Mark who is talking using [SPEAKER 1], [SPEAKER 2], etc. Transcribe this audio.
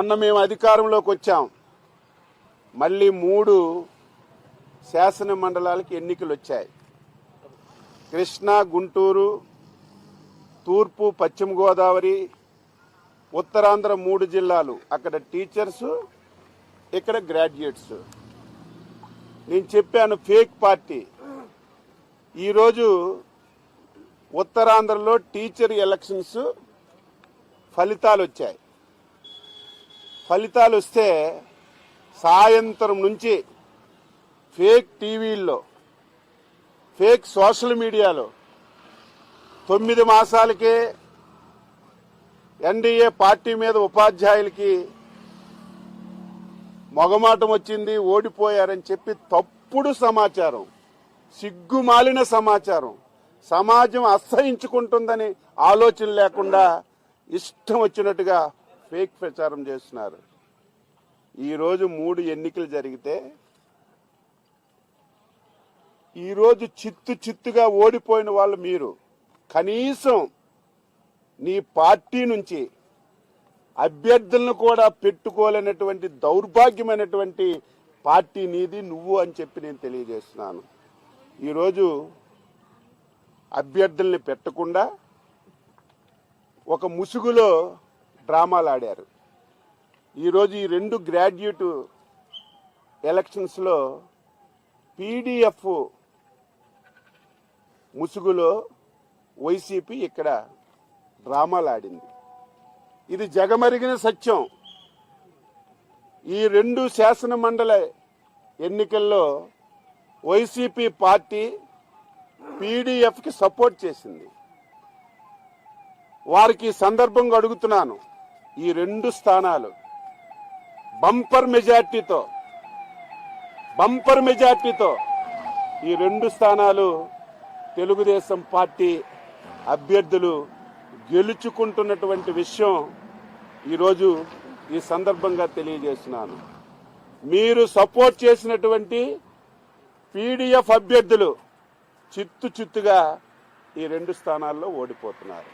[SPEAKER 1] మొన్న మేము అధికారంలోకి వచ్చాం. మళ్ళీ మూడు శాసన మండలాలకి ఎన్నికలు వచ్చాయి. కృష్ణా గుంటూరు తూర్పు పశ్చిమ గోదావరి ఉత్తరాంధ్ర మూడు జిల్లాలు. అక్కడ టీచర్స్ ఇక్కడ గ్రాడ్యుయేట్స్. నేను చెప్పాను ఫేక్ పార్టీ. ఈరోజు ఉత్తరాంధ్రలో టీచర్ ఎలక్షన్స్ ఫలితాలు వచ్చాయి. ఫలితాలు వస్తే సాయంత్రం నుంచి ఫేక్ టీవీల్లో ఫేక్ సోషల్ మీడియాలో తొమ్మిది మాసాలకే ఎన్డీఏ పార్టీ మీద ఉపాధ్యాయులకి మొగమాటం వచ్చింది ఓడిపోయారని చెప్పి తప్పుడు సమాచారం సిగ్గుమాలిన సమాచారం సమాజం అసహించుకుంటుందని ఆలోచన లేకుండా ఇష్టం వచ్చినట్టుగా ఫేక్ ప్రచారం చేస్తున్నారు. ఈరోజు మూడు ఎన్నికలు జరిగితే ఈరోజు చిత్తు చిత్తుగా ఓడిపోయిన వాళ్ళు మీరు. కనీసం నీ పార్టీ నుంచి అభ్యర్థులను కూడా పెట్టుకోలేనటువంటి దౌర్భాగ్యమైనటువంటి పార్టీ నీది నువ్వు అని చెప్పి నేను తెలియజేస్తున్నాను. ఈరోజు అభ్యర్థుల్ని పెట్టకుండా ఒక ముసుగులో డ్రామాలు ఆడారు ఈరోజు ఈ రెండు గ్రాడ్యుయేట్ ఎలక్షన్స్లో పీడిఎఫ్ ముసుగులో వైసీపీ ఇక్కడ డ్రామాలు ఆడింది ఇది జగమరిగిన సత్యం. ఈ రెండు శాసన మండల ఎన్నికల్లో వైసీపీ పార్టీ పీడీఎఫ్కి సపోర్ట్ చేసింది. వారికి సందర్భంగా అడుగుతున్నాను. ఈ రెండు స్థానాలు బంపర్ మెజార్టీతో బంపర్ మెజార్టీతో ఈ రెండు స్థానాలు తెలుగుదేశం పార్టీ అభ్యర్థులు గెలుచుకుంటున్నటువంటి విషయం ఈరోజు ఈ సందర్భంగా తెలియజేస్తున్నాను. మీరు సపోర్ట్ చేసినటువంటి పీడిఎఫ్ అభ్యర్థులు చిత్తు చిత్తుగా ఈ రెండు స్థానాల్లో ఓడిపోతున్నారు.